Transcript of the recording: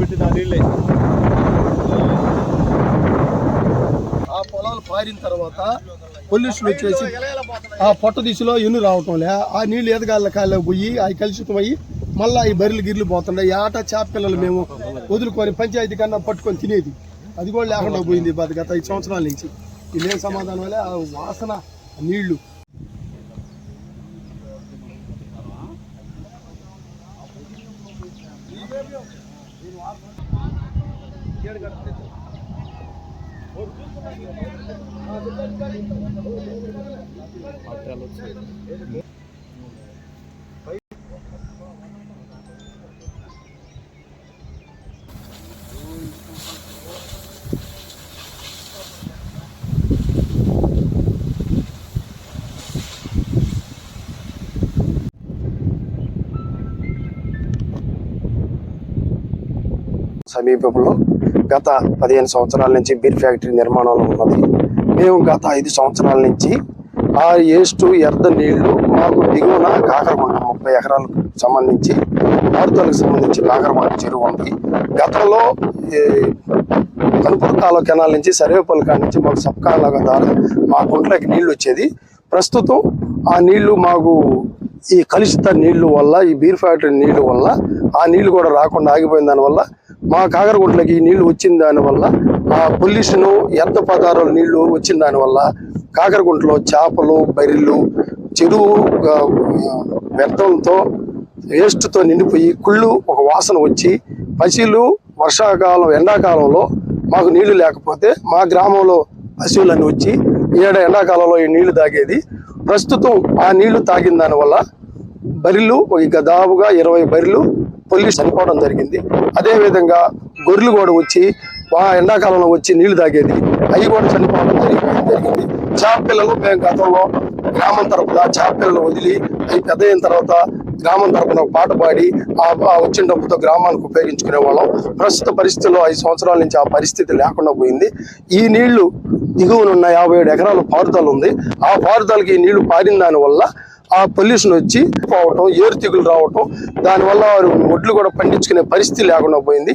నీళ్ళే. ఆ పొలాలు పారిన తర్వాత పొల్యూషన్ వచ్చేసి ఆ పొట్ట దిశలో ఎన్ను రావటం లే. ఆ నీళ్ళు ఎదగాళ్ళ కాళ్ళకి పోయి అవి కలుషితం అయ్యి మళ్ళీ ఈ బర్రెలు గిర్లు పోతున్నాయి ఈ ఆట చేప పిల్లలు మేము వదులుకొని పంచాయతీ కన్నా పట్టుకొని తినేది. అది కూడా లేకుండా పోయింది బా- గత ఐదు సంవత్సరాల నుంచి. ఇదే సమాధానం వల్ల ఆ వాసన ఆ నీళ్ళు సమీపంలో గత పదిహేను సంవత్సరాల నుంచి బీర్ ఫ్యాక్టరీ నిర్మాణంలో ఉన్నది. మేము గత ఐదు సంవత్సరాల నుంచి ఆ ఏస్టు ఎర్ద నీళ్ళు మాకు దిగువన కాకరకొండ ముప్పై ఎకరాలకు సంబంధించి పారుదలకు సంబంధించి కాకరకొండ చెరువు ఉంది. గతంలో ఈ కనుపురతాలో కెనాల్ నుంచి సర్వేపల్లి కాడ నుంచి మాకు సబ్కాల ద్వారా మా గుంట్లకి నీళ్ళు వచ్చేది. ప్రస్తుతం ఆ నీళ్ళు మాకు ఈ కలుషిత నీళ్ళు వల్ల ఈ బీర్ ఫ్యాక్టరీ నీళ్ళు వల్ల ఆ నీళ్ళు కూడా రాకుండా ఆగిపోయిన దానివల్ల మా కాకరగుంట్లకి నీళ్ళు వచ్చిన దానివల్ల ఆ పొల్యూషన్ ఎర్త పదార్థాలు నీళ్ళు వచ్చిన దానివల్ల కాకరగుంటలో చేపలు బర్రెలు చెరువు వ్యర్థంతో వేస్ట్తో నిండిపోయి కుళ్ళు ఒక వాసన వచ్చి పశువులు వర్షాకాలం ఎండాకాలంలో మాకు నీళ్ళు లేకపోతే మా గ్రామంలో పశువులన్నీ వచ్చి ఏడ ఎండాకాలంలో ఈ నీళ్ళు తాగేది. ప్రస్తుతం ఆ నీళ్ళు తాగిన దానివల్ల బరిలు ఒక దాదాపుగా ఇరవై బరిలు పొల్లి చనిపోవడం జరిగింది. అదేవిధంగా గొర్రెలు కూడా వచ్చి ఎండాకాలంలో వచ్చి నీళ్ళు తాగేది. అవి కూడా చనిపోవడం జరిగింది. చేపపిల్లలు మేము గతంలో గ్రామం తరపున చేపపిల్లలు వదిలి అవి పెద్ద అయిన తర్వాత గ్రామం తరపున ఒక పాట పాడి ఆ వచ్చిన డబ్బుతో గ్రామానికి ఉపయోగించుకునే వాళ్ళం. ప్రస్తుత పరిస్థితుల్లో ఐదు సంవత్సరాల నుంచి ఆ పరిస్థితి లేకుండా పోయింది. ఈ నీళ్ళు దిగువన ఉన్న యాభై ఏడు ఎకరాల పారుదల ఉంది. ఆ పారుదలకి ఈ నీళ్ళు పారిన దానివల్ల ఆ పొల్యూషన్ వచ్చి పోవటం ఏరు తెగులు రావటం దానివల్ల వారు వడ్లు కూడా పండించుకునే పరిస్థితి లేకుండా పోయింది.